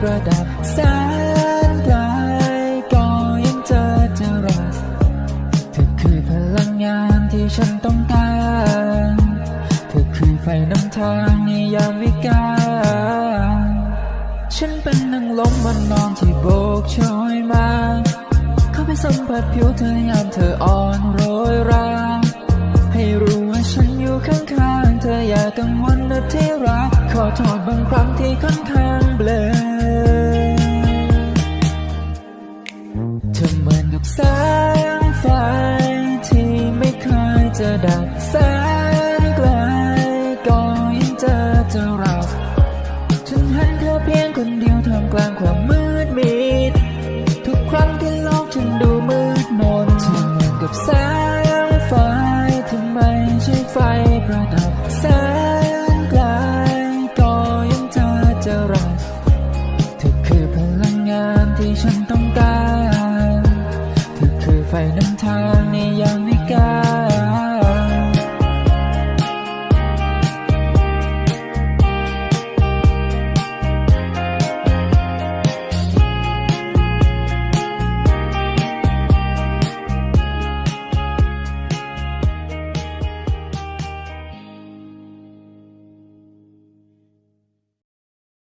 ประดับแสนไกลก็ยังเจอจะรักเธอคือพลังงานที่ฉันต้องการเธอคือไฟนำทางในยามวิกาลฉันเป็นนังลมมันนอนที่โบกโชยมาเข้าไปสัมผัสผิวเธอยามเธออ่อนโรยราให้รู้ว่าฉันอยู่ข้างๆเธออย่ากังวลนะที่รักขอโทษบางครั้งที่ค่อนข้างเบลอ เธอเหมือนกับแสงไฟที่ไม่เคยจะดับแสนไกลก็ยังเจอเจะเราฉันเห็นเธอเพียงคนเดียวท่ามกลางความมืดมิดทุกครั้งที่โลกฉันดูมืดมนเธอเหมือนกับแสงไฟที่ไม่ใช่ไฟประดับแสนไกลก็ยังเจอเจะรักเธอคือพลังงานที่ฉันต้องการ ไฟนำทางในยามวิกาล